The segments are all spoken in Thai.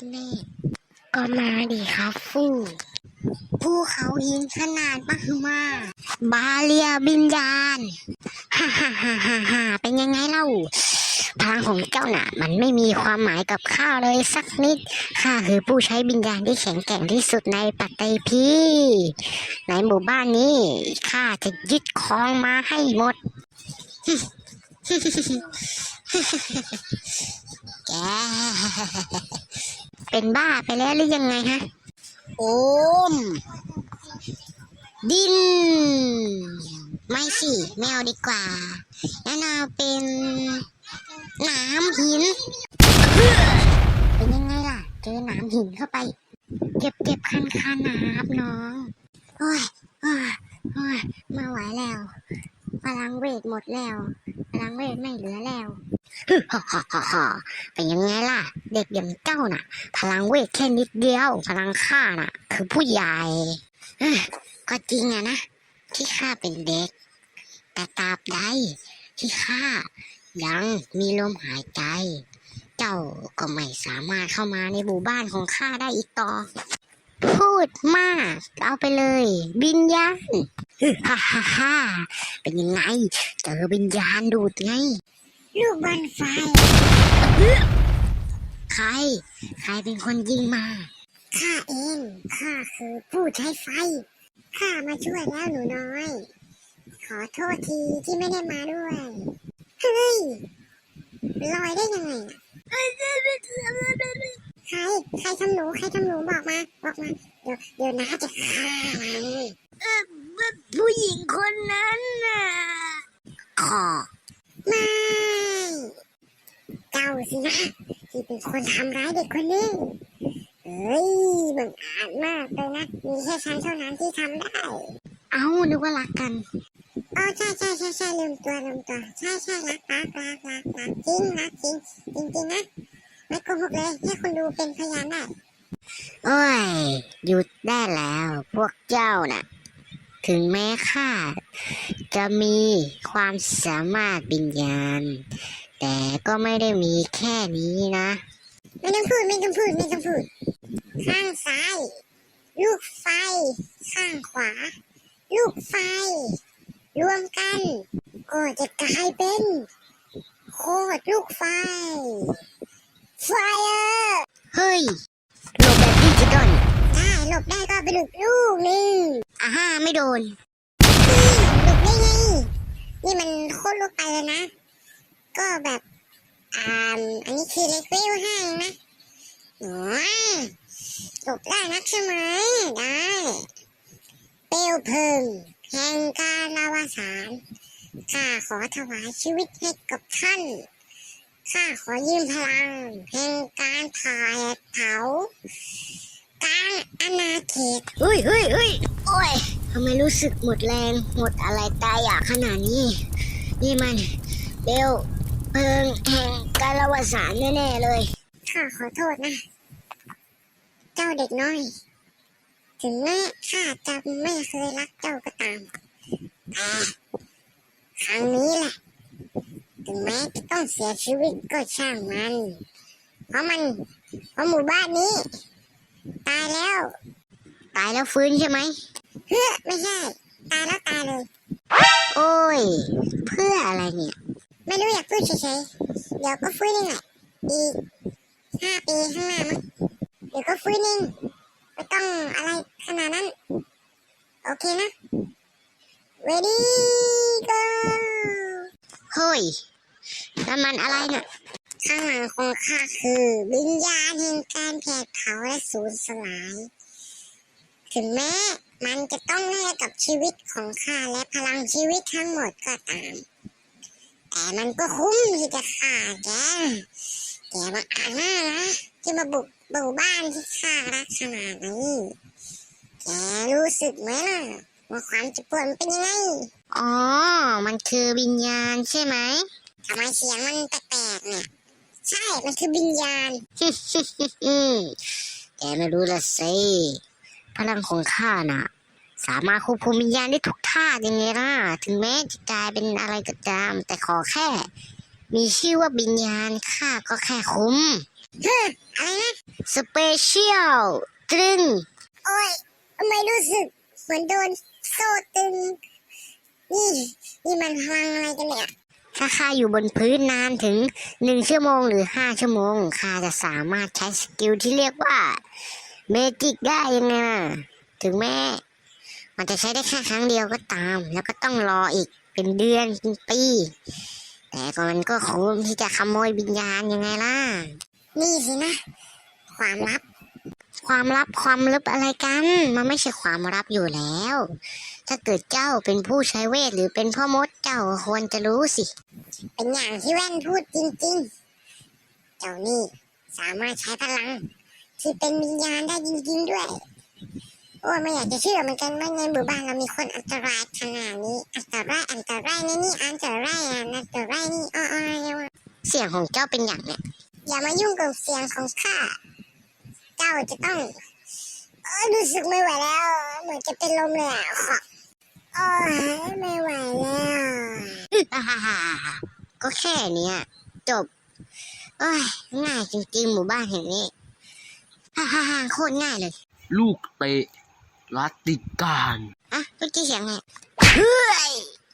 อนเมฆก็มาดิครับฟู่ภูเขาหินขนาดมหึมาบาเลียบินญาณฮ่าฮ่าฮ่าฮ่าฮ่าเป็นยังไงเล่าพลังของเจ้าน่ะ มันไม่มีความหมายกับข้าเลยสักนิดข้าคือผู้ใช้บิญญาณที่แข็งแกร่งที่สุดในปัตตภีในหมู่บ้านนี้ข้าจะยึดครองมาให้หมด แก เป็นบ้าไปแล้วหรือยังไงฮะ โอม ดิน ไม่สิไม่เอาดีกว่าแล้วเอาเป็นน้ำหิน เป็นยังไงล่ะ เจอน้ำหินเข้าไป เจ็บเจ็บคันคันๆนะครับน้อง โอ้ยโอ้ยโอ้ยไมาไหวแล้วพลังเวทหมดแล้วพลังเวทไม่เหลือแล้วฮึฮ่าฮ่าฮ่าฮ่าเป็นยังไงล่ะ เด็กอย่างเจ้าน่ะ พลังเวทแค่นิดเดียว พลังข้าน่ะ คือผู้ใหญ่ก็จริงอะนะ ที่ข้าเป็นเด็ก แต่ตราบใดที่ข้ายังมีลมหายใจ เจ้าก็ไม่สามารถเข้ามาในหมู่บ้านของข้าได้อีกต่อ พูดมาก เอาไปเลย บิญญาณฮึฮ่าฮ่าฮ่าเป็นยังไง เจอบิญญาณดูดไง ลูกบอลไฟ ใคร ใครเป็นคนยิงมา ข้าเอง ข้าคือผู้ใช้ไฟ ข้ามาช่วยแล้วหนูน้อย ขอโทษทีที่ไม่ได้มาด้วย เฮ้ย ลอยได้ยังไงใคร ใครทำหนู ใครทำหนูบอกมา บอกมา เดี๋ยว เดี๋ยวน้าจะฆ่ามันผู้หญิงคนนั้นน่ะขอไม่เจ้าสินะ ที่เป็นคนทำร้ายเด็กคนนี้เฮ้ยบังอาจมากเลยนะ มีแค่ฉันเท่านั้นที่ทำได้ เอานึกว่ารักกันอ๋อใช่ใช่ใช่ใช่ลืมตัวลืมตัว ใช่ใช่รักรักรักรักรักจริงรักจริงจริงจริงนะไม่โกหกเลยให้คนดูเป็นพยานได้โอ้ย หยุดได้แล้ว พวกเจ้าน่ะ ถึงแม้ข้าจะมีความสามารถบิญญาณ แต่ก็ไม่ได้มีแค่นี้นะ ไม่ต้องพูดไม่ต้องพูดไม่ต้องพูด ข้างซ้าย ลูกไฟ ข้างขวา ลูกไฟ รวมกัน ก็จะกลายเป็น โคตรลูกไฟ ไฟเออร์เฮ้ยหลบแบบดิจิตอลได้หลบได้ก็ไปหลบลูกหนึ่งอ่าฮ่าไม่โดนหลบได้ไง นี่มันโคตรลูกไปเลยนะ ก็แบบอ่าอันนี้คือเลเวลห้าเองนะโอ้ยหลบได้นักใช่ไหมได้เปลวเพลิงแห่งการลาวาสารข้าขอถวายชีวิตให้กับท่านข้าขอยืมพลังแห่งการถ่ายเผากลางอาณาเขตเฮ้ยเฮ้ยเฮ้ยโอ้ยทำไมรู้สึกหมดแรง หมดอะไรตายอยากขนาดนี้ นี่มันเบล เพลิงแห่งการละวสารแน่ๆเลยข้าขอโทษนะ เจ้าเด็กน้อย ถึงแม้ข้าจะไม่เคยรักเจ้าก็ตามแต่ครั้งนี้แหละ ถึงแม้จะต้องเสียชีวิตก็ช่างมัน เพราะมันเพราะหมู่บ้านนี้ ตายแล้ว ตายแล้วฟื้นใช่ไหมเฮ้อไม่ใช่ ตายแล้วตายเลย โอ้ย เพื่ออะไรเนี่ย ไม่รู้อยากพูดเฉยๆเดี๋ยวก็ฟื้นเองแหละอีกห้าปีข้างหน้ามั้งเดี๋ยวก็ฟื้นเองไม่ต้องอะไรขนาดนั้น โอเคนะ ready go เฮ้ยนั่นมันอะไรน่ะ ข้างหลังของข้าคือวิญญาณแห่งการแผดเผาและสูญสลาย ถึงแม้มันจะต้องแลกกับชีวิตของข้าและพลังชีวิตทั้งหมดก็ตาม แต่มันก็คุ้มที่จะฆ่าแก แกมาอ่านหน้านะที่มาบุกหมู่บ้านที่ข้ารักขนาดนี้แกรู้สึกไหมล่ะว่าความเจ็บปวดมันเป็นยังไง อ๋อ มันคือวิญญาณใช่ไหมทำไมเสียงมันแปลกๆเนี่ย ใช่ มันคือวิญญาณ แกไม่รู้ละสิ พลังของข้าน่ะ สามารถควบคุมวิญญาณได้ทุกท่ายังไงล่ะ ถึงแม้จะกลายเป็นอะไรก็ตาม แต่ขอแค่ มีชื่อว่าวิญญาณข้าก็แค่คุ้มเฮ้ออะไรนะสเปเชียลตรึง โอ้ยทำไมรู้สึกเหมือนโดนโซ่ตึง นี่ นี่มันพลังอะไรกันเนี่ย ถ้าข้าอยู่บนพื้นนานถึงหนึ่งชั่วโมงหรือห้าชั่วโมงข้าจะสามารถใช้สกิลที่เรียกว่า เมจิกได้ยังไงล่ะถึงแม้ มันจะใช้ได้แค่ครั้งเดียวก็ตาม แล้วก็ต้องรออีกเป็นเดือนเป็นปี แต่ก็มันก็คุ้มที่จะขโมยวิญญาณยังไงล่ะ นี่สินะ ความลับ ความลับความลึกอะไรกัน มันไม่ใช่ความลับอยู่แล้ว ถ้าเกิดเจ้าเป็นผู้ใช้เวทหรือเป็นพ่อมดเจ้าควรจะรู้สิ เป็นอย่างที่แว่นพูดจริงๆ เจ้านี่สามารถใช้พลัง ที่เป็นวิญญาณได้จริงๆด้วย โอ้ไม่อยากจะเชื่อเหมือนกันว่าในหมู่บ้านเรามีคนอันตรายขนาดนี้ อันตรายอันตรายนี่นี่อันตรายอะอันตรายนี่อ้ออ้อเสียงของเจ้าเป็นอย่างเนี่ยอย่ามายุ่งกับเสียงของข้า เจ้าจะต้องเอ้ยรู้สึกไม่ไหวแล้ว เหมือนจะเป็นลมเลยอะขอโอ้ยไม่ไหวแล้วฮ่าฮ่าก็แค่เนี้ยจบเอ้ยง่ายจริงๆหมู่บ้านแห่งนี้ฮ่าฮ่าฮ่าโคตรง่ายเลย ลูกเตะ รัตติการอะเมื่อกี้เสียงไงเฮ้ย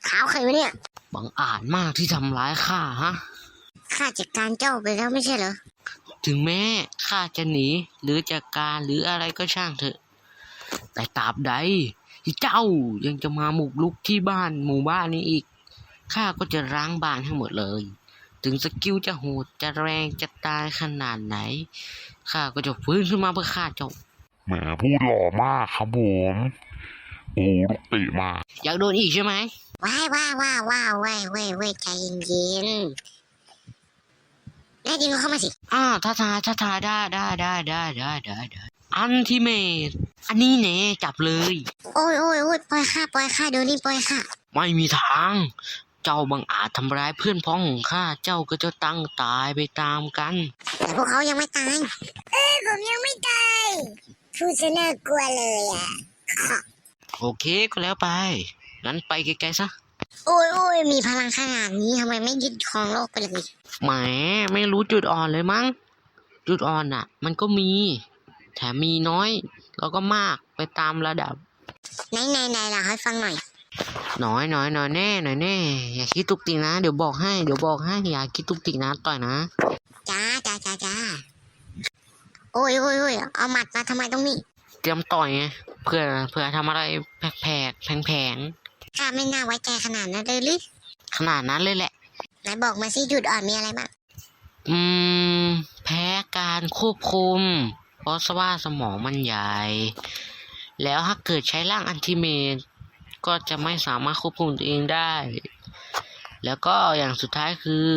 ขาวใครวะเนี่ย บังอาจมากที่ทำร้ายข้าฮะ ข้าจัดการเจ้าไปแล้วไม่ใช่เหรอ ถึงแม้ข้าจะหนี หรือจัดการหรืออะไรก็ช่างเถอะ แต่ตราบใดที่เจ้ายังจะมาหมุกลุกที่บ้านหมู่บ้านนี้อีก ข้าก็จะร้างบ้านให้หมดเลย ถึงสกิลจะโหดจะแรงจะตายขนาดไหน ข้าก็จะฟื้นขึ้นมาเพื่อฆ่าเจ้า แหมพูดหล่อมากครับผมโอ้ลูกติมา อยากโดนอีกใช่ไหมว้ายว้าวว้าวว้าวเว้ยเว้ยเว้ยใจเย็นๆแน่จริงก็เข้ามาสิอ้าวท้าทายท้าทายได้ได้ได้ได้ได้ได้ได้อันทิเมตอันนี้เน่จับเลย โอ้ยโอ้ยโอ้ยปล่อยข้าปล่อยข้าเดี๋ยวนี้ปล่อยข้าไม่มีทาง เจ้าบังอาจทำร้ายเพื่อนพ้องของข้าเจ้าก็จะตั้งตายไปตามกัน แต่พวกเขายังไม่ตาย เออผมยังไม่ตาย พูดซะน่ากลัวเลยอะขอโอเคก็แล้วไปงั้นไปไกลๆซะโอ้ยโอ้ยมีพลังขนาดนี้ทำไมไม่ยึดครองโลกไปเลยแหมไม่รู้จุดอ่อนเลยมั้ง จุดอ่อนอะ มันก็มี แถมมีน้อย แล้วก็มากไปตามระดับ ไหนไหนไหนล่ะให้ฟังหน่อย น้อยน้อยน้อยแน่น้อยแน่ อย่าคิดตุกติกนะ เดี๋ยวบอกให้ เดี๋ยวบอกให้ อย่าคิดตุกติกนะ ต่อยนะ จ้าจ้าจ้าจ้า โอ้ยโอ้ยโอ้ยเอาหมัดมาทำไมตรงนี้ เตรียมต่อยไงเพื่อเพื่อทำอะไรแผลกๆแผงข้าไม่น่าไว้ใจขนาดนั้นเลยหรือๆขนาดนั้นเลยแหละไหนบอกมาสิจุดอ่อนมีอะไรบ้างอืม แพ้การควบคุม เพราะว่าสมองมันใหญ่ แล้วถ้าเกิดใช้ร่างอันติเมตก็จะไม่สามารถควบคุมตัวเองได้ แล้วก็อย่างสุดท้ายคือ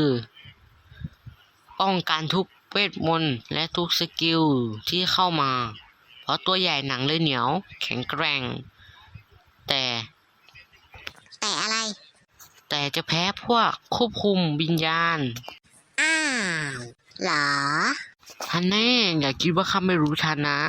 ป้องกันทุก เวทมนต์และทุกสกิลที่เข้ามา เพราะตัวใหญ่หนังเลยเหนียว แข็งแกร่ง แต่ แต่อะไร แต่จะแพ้พวกควบคุมวิญญาณ อ้าว เหรอท่านแน่อย่าคิดว่าข้าไม่รู้ทันนะ